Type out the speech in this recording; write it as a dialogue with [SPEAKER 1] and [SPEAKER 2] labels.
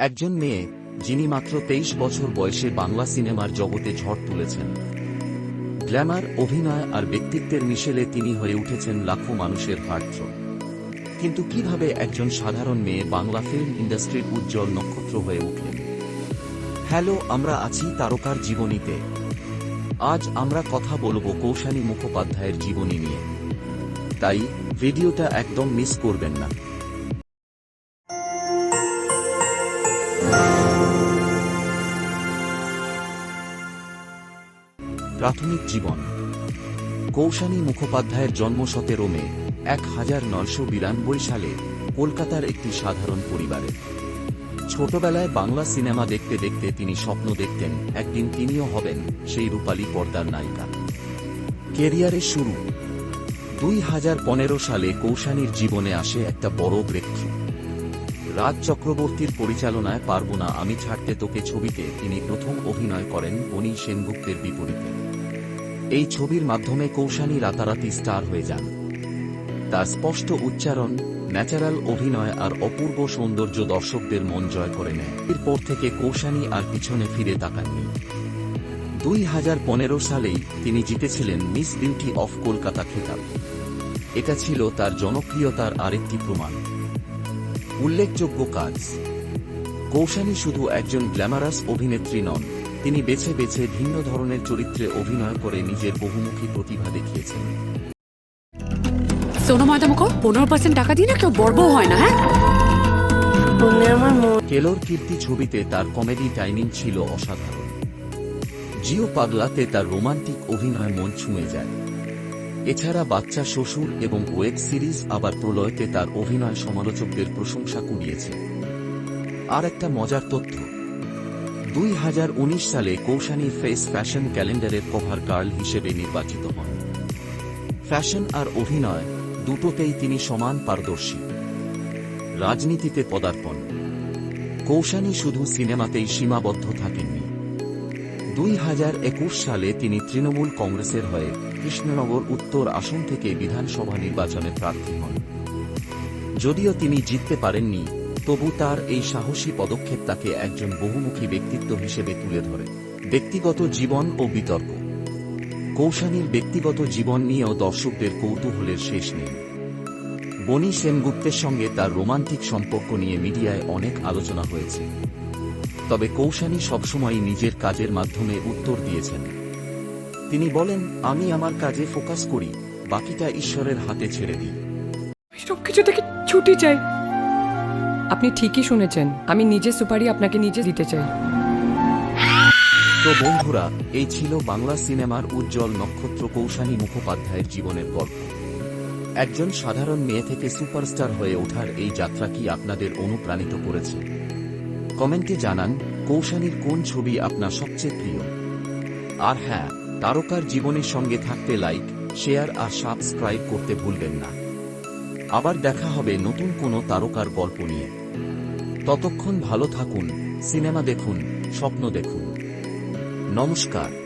[SPEAKER 1] একজন মেয়ে, যিনি মাত্র তেইশ বছর বয়সে বাংলা সিনেমার জগতে ঝড় তুলেছেন। গ্ল্যামার, অভিনয় আর ব্যক্তিত্বের মিশেলে তিনি হয়ে উঠেছেন লাখো মানুষের হার্ট কিন্তু কীভাবে একজন সাধারণ মেয়ে বাংলা ফিল্ম ইন্ডাস্ট্রির উজ্জ্বল নক্ষত্র হয়ে উঠলেন? হ্যালো, আমরা আছি তারকার জীবনীতে। আজ আমরা কথা বলব কৌশানী মুখোপাধ্যায়ের জীবনী নিয়ে। তাই, ভিডিওটা একদম মিস করবেন না। প্রাথমিক জীবন। কৌশানী মুখোপাধ্যায়ের জন্ম সতেরো মে এক হাজার নয়শো বিরানব্বই সালে কলকাতার একটি সাধারণ পরিবারে। ছোটবেলায় বাংলা সিনেমা দেখতে দেখতে তিনি স্বপ্ন দেখতেন, একদিন তিনিও হবেন সেই রূপালী পর্দার নায়িকা। কেরিয়ারের শুরু। দুই হাজার পনেরো সালে কৌশানীর জীবনে আসে একটা বড় ব্রেকথ্রু রাজ চক্রবর্তীর পরিচালনায় পারব না আমি ছাড়তে তোকে ছবিতে। তিনি প্রথম অভিনয় করেন বনি সেনগুপ্তের বিপরীতে। এই ছবির মাধ্যমে কৌশানী রাতারাতি স্টার হয়ে যান। তার স্পষ্ট উচ্চারণ, ন্যাচারাল অভিনয় আর অপূর্ব সৌন্দর্য দর্শকদের মন জয় করে নেয়। এরপর থেকে কৌশানী আর পিছনে ফিরে তাকাননি। দুই হাজার পনেরো সালেই তিনি জিতেছিলেন মিস বিউটি অফ কলকাতা খেতাব। এটা ছিল তার জনপ্রিয়তার আরেকটি প্রমাণ। উল্লেখযোগ্য কাজ। কৌশানী শুধু একজন গ্ল্যামারাস অভিনেত্রী নন তিনি বেছে বেছে ভিন্ন ধরনের চরিত্রে অভিনয় করে নিজের বহুমুখী প্রতিভা দেখিয়েছেন।
[SPEAKER 2] সোনো ময়দা মুখো পনেরো পার্সেন্ট টাকা দিয়ে না কেউ বর্বও হয় না হ্যাঁ?
[SPEAKER 1] কেলোর কীর্তি ছবিতে তার কমেডি টাইমিং ছিল অসাধারণ। জিও পাগলাতে তার রোমান্টিক অভিনয় মন ছুঁয়ে যায়। এছাড়া বাচ্চা শ্বশুর এবং ওয়েব সিরিজ আবার প্রলয়তে তার অভিনয় সমালোচকদের প্রশংসা কুড়িয়েছে। আর একটা মজার তথ্য। দুই হাজার উনিশ সালে কৌশানী ফেস ফ্যাশন ক্যালেন্ডারের কভার গার্ল হিসেবে নির্বাচিত হন। ফ্যাশন আর অভিনয় দুটোতেই তিনি সমান পারদর্শী। রাজনীতিতে পদার্পণ। কৌশানী শুধু সিনেমাতেই সীমাবদ্ধ থাকেননি। দুই হাজার একুশ সালে তিনি তৃণমূল কংগ্রেসের হয়ে কৃষ্ণনগর উত্তর আসন থেকে বিধানসভা নির্বাচনে প্রার্থী হন। যদিও তিনি জিততে পারেননি, তবু তার এই সাহসী পদক্ষেপ তাকে একজন বহুমুখী ব্যক্তিত্ব হিসেবে তুলে ধরে। ব্যক্তিগত জীবন ও বিতর্ক। কৌশানীর ব্যক্তিগত জীবন নিয়েও দর্শকদের কৌতূহলের শেষ নেই। বনি সেনগুপ্তের সঙ্গে তার রোমান্টিক সম্পর্ক নিয়ে মিডিয়ায় অনেক আলোচনা হয়েছে। তবে কৌশানী সবসময় নিজের কাজের মাধ্যমে উত্তর দিয়েছেন। তিনি বলেন আমি আমার কাজে ফোকাস করি বাকিটা ঈশ্বরের হাতে ছেড়ে দিই।
[SPEAKER 3] সব কিছু থেকে ছুটি চাই আপনি ঠিকই শুনেছেন আমি নিজে সুপারি আপনাকে নিজে দিতে চাই।
[SPEAKER 1] তো বন্ধুরা এই ছিল বাংলা সিনেমার উজ্জ্বল নক্ষত্র কৌশানী মুখোপাধ্যায়ের জীবনের গল্প। একজন সাধারণ মেয়ে থেকে সুপারস্টার হয়ে ওঠার এই যাত্রা কি আপনাদের অনুপ্রাণিত করেছে? কমেন্টে জানান কৌশানীর কোন ছবি আপনার সবচেয়ে প্রিয়? আর হ্যাঁ তারকার জীবনের সঙ্গে থাকতে লাইক শেয়ার আর সাবস্ক্রাইব করতে ভুলবেন না। আবার দেখা হবে নতুন কোনো তারকার গল্প নিয়ে। ততক্ষণ ভালো থাকুন, সিনেমা দেখুন, স্বপ্ন দেখুন। নমস্কার।